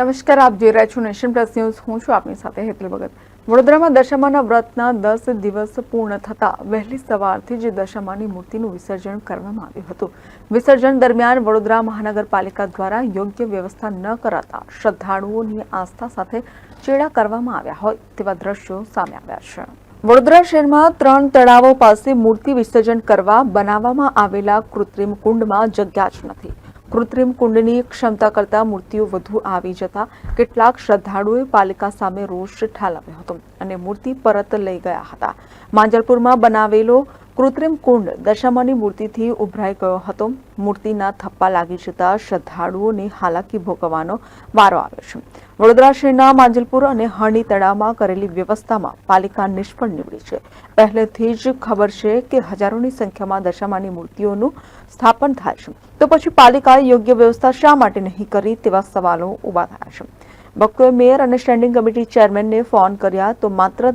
નમસ્કાર, આપ જોઈ રહ્યા છો નેશન પ્લસ ન્યૂઝ. હું છું આપની સાથે હેતલ ભગત. વડોદરામાં દશામાના વ્રતના દસ દિવસ પૂર્ણ થતાં વહેલી સવારથી જ દશામાની મૂર્તિનું વિસર્જન કરવામાં આવ્યું હતું. વિસર્જન દરમિયાન વડોદરા મહાનગરપાલિકા દ્વારા યોગ્ય વ્યવસ્થા ન કરાતા શ્રદ્ધાળુઓની આસ્થા સાથે ચેડા કરવામાં આવ્યા હોય તેવા દ્રશ્યો સામે આવ્યા છે. વડોદરા શહેરમાં ત્રણ તળાવો પાસે મૂર્તિ વિસર્જન કરવા બનાવવામાં આવેલા કૃત્રિમ કુંડમાં જગ્યા જ નથી. કૃત્રિમ કુંડની ક્ષમતા કરતાં મૂર્તિઓ વધુ આવી જતા કેટલાક શ્રદ્ધાળુઓએ પાલિકા સામે રોષ ઠાલવ્યો હતો અને મૂર્તિ પરત લઈ ગયા હતા. માંજલપુરમાં બનાવેલો કૃત્રિમ કુંડ દશામાની મૂર્તિથી ઉભરાઈ ગયો હતો. મૂર્તિના થપ્પા લાગી જતા શ્રદ્ધાળુઓને હાલાકી ભોગવવાનો વારો આવ્યો છે. વડોદરા શહેરના માંજલપુર અને હરણી તળાવમાં કરેલી વ્યવસ્થામાં પાલિકા નિષ્ફળ નીવડી છે. પહેલેથી જ ખબર છે કે હજારોની સંખ્યામાં દશામાની મૂર્તિઓનું સ્થાપન થાય છે. તો પછી પાલિકાએ યોગ્ય વ્યવસ્થા શા માટે નહીં કરી તેવા સવાલો ઊભા થયા છે. ભક્તોએ મેયર અને સ્ટેન્ડિંગ કમિટી ચેરમેનને ફોન કર્યા તો માત્ર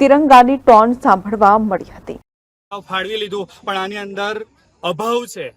તિરંગાની ટોન સાંભળવા મળી હતી. ફાળવી લીધું પણ આની અંદર અભાવ છે.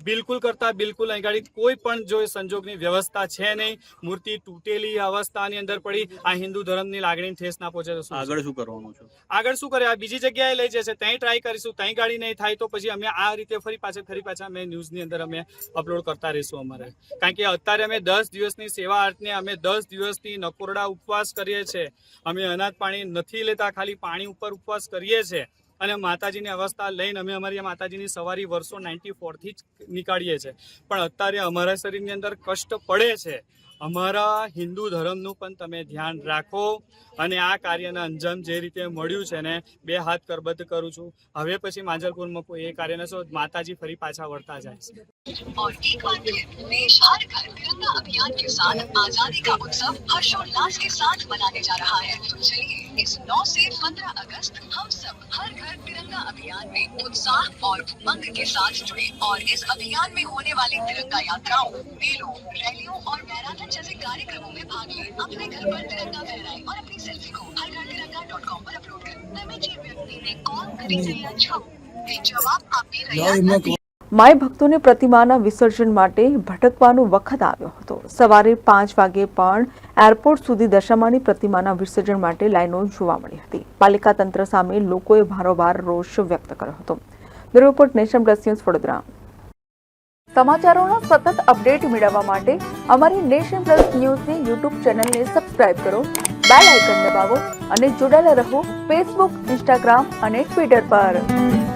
બિલકુલ કરતા બિલકુલ અહીં ગાડી કોઈ પણ જો સંજોગની વ્યવસ્થા છે નહીં મૂર્તિ તૂટેલી અવસ્થાની અંદર પડી આ હિન્દુ ધર્મની લાગણી ઠેસ ના પહોંચે તો આગળ શું કરવાનું છે? આગળ શું કરે? આ બીજી જગ્યાએ લઈ જશે ત્યાં ટ્રાય કરીશું ત્યાં ગાડી નહીં થાય તો પછી અમે આ રીતે ફરી પાછા ફરી પાછા અમે ન્યૂઝની અંદર અમે અપલોડ કરતા રહીશું અમારે. કારણ કે અત્યારે અમે દસ દિવસની સેવા આર્ટને અમે દસ દિવસની નકોરડા ઉપવાસ કરીએ છીએ. અમે અનાજ પાણી નથી લેતા ખાલી પાણી ઉપર ઉપવાસ કરીએ છીએ. અને માતાજીની અવસ્થા લઈને અમે અમારી માતાજીની સવારી વર્ષો નાઇન્ટી ફોરથી જ નીકાળીએ છીએ. પણ અત્યારે અમારા શરીરની અંદર કષ્ટ પડે છે. અમારા હિન્દુ ધર્મનું પણ તમે ધ્યાન રાખો. અને આ કાર્યને અંજામ જે રીતે મળ્યું છે ને, બે હાથ કરબદ્ધ કરું છું. હવે પછી માંજલપુરમાં કોઈ એ કાર્ય નશો, માતાજી ફરી પાછા વળતા જાય છે. अभियान में उत्साह और उमंग के साथ जुड़े और इस अभियान में होने वाली तिरंगा यात्राओं मेलों रैलियों और मैराथन जैसे कार्यक्रमों में भाग ले अपने घर पर तिरंगा फहराए और अपनी सेल्फी को हर घर तिरंगा डॉट कॉम पर अपलोड करें તમે જે વ્યક્તિને કોલ કરી રહ્યા છો તે જવાબ આપી રહ્યા નથી માય ભક્તોને પ્રતિમાના વિસર્જન માટે ભટકવાનો વખત આવ્યો હતો સવારે પાંચ વાગે પણ એરપોર્ટ સુધી દશામાની પ્રતિમાના વિસર્જન માટે લાઈનો જોવા મળી હતી પાલિકા તંત્ર સામે લોકોએ ભારોભાર રોષ વ્યક્ત કર્યો હતો. Bureau report nation plus news Vadodara. સમાચારોના સતત અપડેટ મેળવવા માટે અમારી નેશન પ્લસ ન્યૂઝની યુટ્યુબ ચેનલને સબસ્ક્રાઇબ કરો, બેલ આઇકન દબાવો અને જોડાયેલા રહો ફેસબુક, ઇન્સ્ટાગ્રામ અને ટ્વિટર પર.